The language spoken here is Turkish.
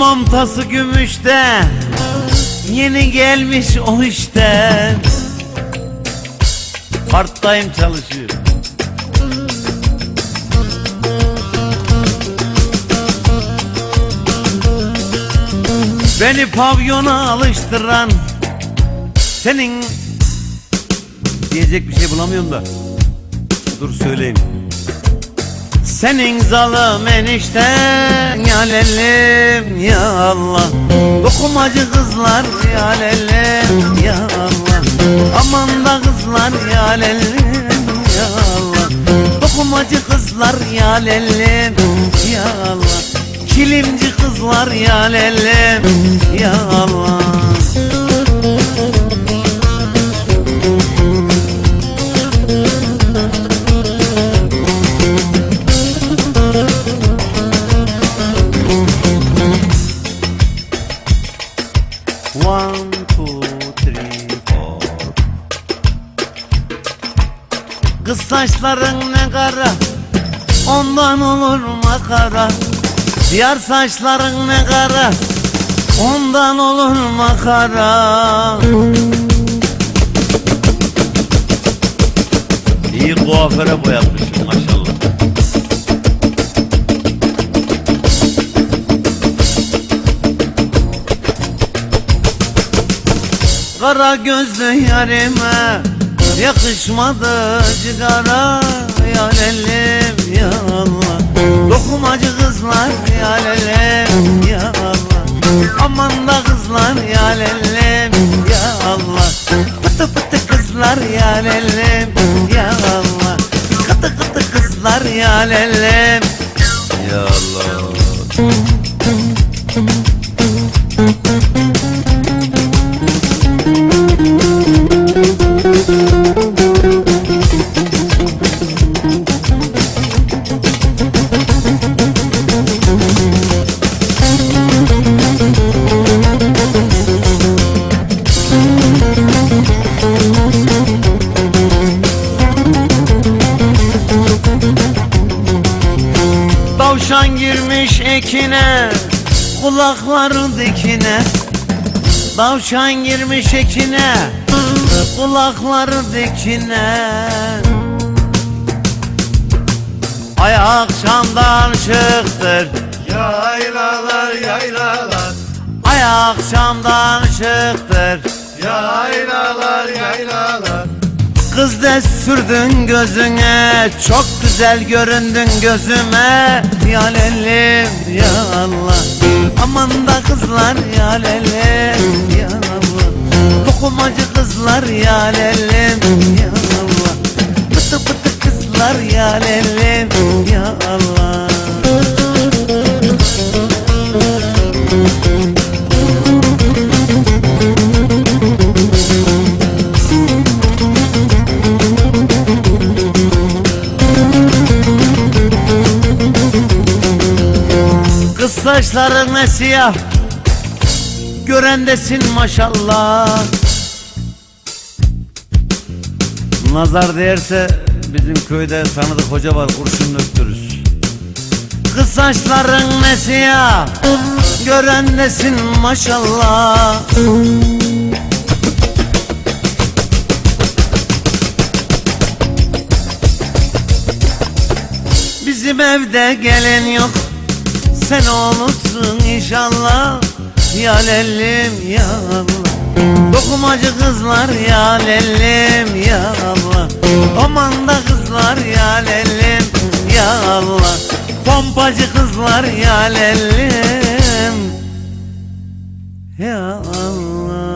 Hamam tası gümüşte Yeni gelmiş o işte Part time çalışıyor. Beni pavyona alıştıran Senin. Diyecek bir şey bulamıyorum da. Dur söyleyeyim senin zalim enişten ya lelim ya Allah Dokumacı kızlar ya lelim ya Allah Aman da kızlar ya lelim ya Allah Dokumacı kızlar ya lelim ya Allah Kilimci kızlar ya lelim ya Allah One, two, three, four. Kız saçların ne kara? Ondan olur makara. Yar saçların ne kara? Ondan olur makara. İyi kuaföre boyatmışım maşallah Kara gözlü yarime Yakışmadı cigara Ya lelim ya Allah Dokumacı kızlar ya lelim ya Allah Aman da kızlar ya lelim ya Allah Pıtı pıtı kızlar ya lelim ya Allah Kıtı kıtı kızlar ya lelim Ya Allah Tavşan girmiş ekine Kulakları dikine. Tavşan girmiş ekine Kulakları dikine. Ay akşamdan çıktır Yaylalar yaylalar. Ay akşamdan çıktır yaylalar Da sürdün gözüne Çok güzel göründün gözüme. Ya lelim ya Allah. Aman da kızlar ya lelim ya Allah. Dokumacı kızlar ya lelim saçların ne siyah Görendesin maşallah. Nazar değerse bizim köyde tanıdık hoca var kurşun döktürürüz Kız saçların ne siyah? Görendesin maşallah. Bizim evde gelen yok Sen olursun inşallah Ya lelim ya Allah Dokumacı kızlar ya lelim ya Allah Aman da kızlar ya lelim ya Allah Pompacı kızlar ya lelim Ya Allah